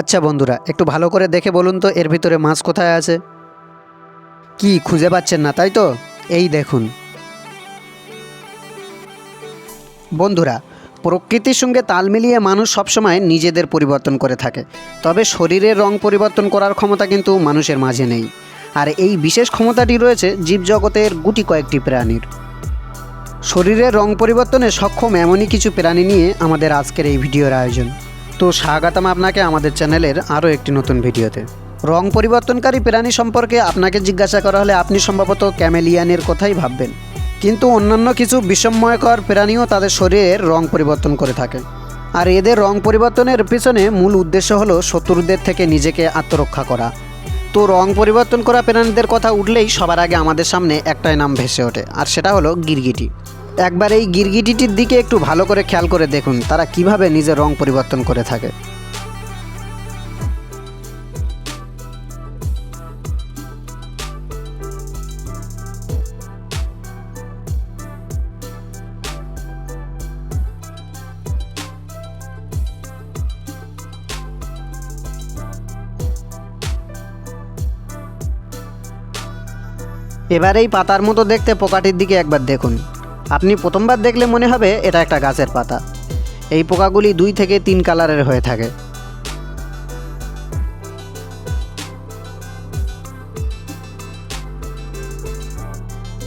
আচ্ছা বন্ধুরা, একটু ভালো করে দেখে বলুন তো এর ভিতরে মাছ কোথায় আছে? কি, খুঁজে পাচ্ছেন না, তাই তো? এই দেখুন। বন্ধুরা, প্রকৃতির সঙ্গে তাল মিলিয়ে মানুষ সবসময় নিজেদের পরিবর্তন করে থাকে। তবে শরীরের রং পরিবর্তন করার ক্ষমতা কিন্তু মানুষের মাঝে নেই। আর এই বিশেষ ক্ষমতাটি রয়েছে জীবজগতের গুটি কয়েকটি প্রাণীর। শরীরের রং পরিবর্তনে সক্ষম এমনই কিছু প্রাণী নিয়ে আমাদের আজকের এই ভিডিওর আয়োজন। তো স্বাগতম আপনাকে আমাদের চ্যানেলের আরও একটি নতুন ভিডিওতে। রং পরিবর্তনকারী প্রাণী সম্পর্কে আপনাকে জিজ্ঞাসা করা হলে আপনি সম্ভবত ক্যামেলিয়ানের কথাই ভাববেন। কিন্তু অন্যান্য কিছু বিস্ময়কর প্রাণীও তাদের শরীরের রং পরিবর্তন করে থাকে। আর এদের রং পরিবর্তনের পিছনে মূল উদ্দেশ্য হলো শত্রুদের থেকে নিজেকে আত্মরক্ষা করা। তো রং পরিবর্তন করা প্রাণীদের কথা উঠলেই সবার আগে আমাদের সামনে একটাই নাম ভেসে ওঠে, আর সেটা হলো গিরগিটি। একবার এই গিরগিটিটির দিকে একটু ভালো করে খেয়াল করে দেখুন, তারা কীভাবে নিজের রং পরিবর্তন করে থাকে। এবার এই পাতার মতো দেখতে পোকাটির দিকে একবার দেখুন। আপনি প্রথমবার দেখলে মনে হবে এটা একটা গাছের পাতা। এই পোকাগুলি দুই থেকে তিন কালারের হয়ে থাকে।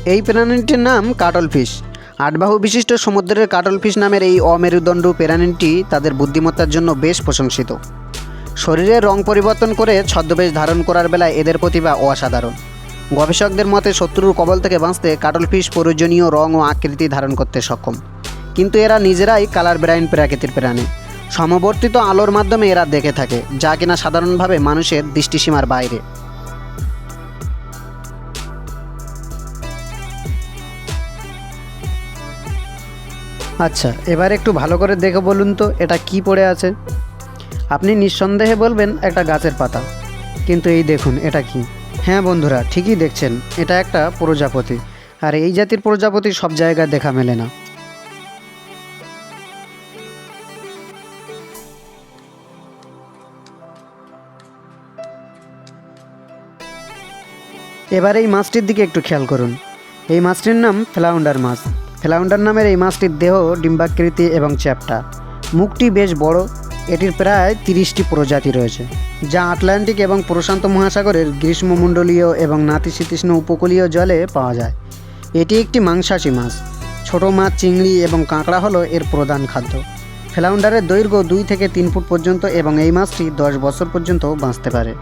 এই প্রাণীটির নাম কাটল ফিশ। আটবাহু বিশিষ্ট সমুদ্রের কাটল ফিশ নামের এই অমেরুদণ্ড প্রাণীটি তাদের বুদ্ধিমত্তার জন্য বেশ প্রশংসিত। শরীরের রং পরিবর্তন করে ছদ্মবেশ ধারণ করার বেলায় এদের প্রতিভা অসাধারণ। গবেষকদের মতে শত্রুর কবল থেকে বাঁচতে কাটল ফিশ প্রয়োজনীয় রং ও আকৃতি ধারণ করতে সক্ষম। কিন্তু এরা নিজেরাই কালার ব্রাইন প্রাকৃতির প্রাণী। সমবর্তিত আলোর মাধ্যমে এরা দেখে থাকে, যা কিনা সাধারণভাবে মানুষের দৃষ্টিসীমার বাইরে। আচ্ছা এবার একটু ভালো করে দেখে বলুন তো এটা কি পড়ে আছে। আপনি নিঃসন্দেহে বলবেন একটা গাছের পাতা। কিন্তু এই দেখুন, এটা কি? হ্যাঁ বন্ধুরা, ঠিকই দেখছেন, এটা একটা প্রজাপতি। আর এই জাতির প্রজাপতি সব জায়গায় দেখা মেলে না। এবার এই মাছটির দিকে একটু খেয়াল করুন। এই মাছটির নাম ফ্লাউন্ডার মাছ। ফ্লাউন্ডার নামের এই মাছটির দেহ ডিম্বাকৃতি এবং চ্যাপ্টা। মুখটি বেশ বড়, এটির প্রায় তিরিশটি প্রজাতি রয়েছে। যা আটলান্টিক এবং প্রশান্ত মহাসাগরের গ্রীষ্মমণ্ডলীয় এবং নাতিশীতোষ্ণ উপকূলীয় জলে পাওয়া যায়। এটি একটি মাংসাশী মাছ। ছোট মাছ, চিংড়ি এবং কাঁকড়া হলো এর প্রধান খাদ্য। ফ্লাউন্ডারের দৈর্ঘ্য দুই থেকে তিন ফুট পর্যন্ত এবং এই মাছটি দশ বছর পর্যন্ত বাঁচতে পারে।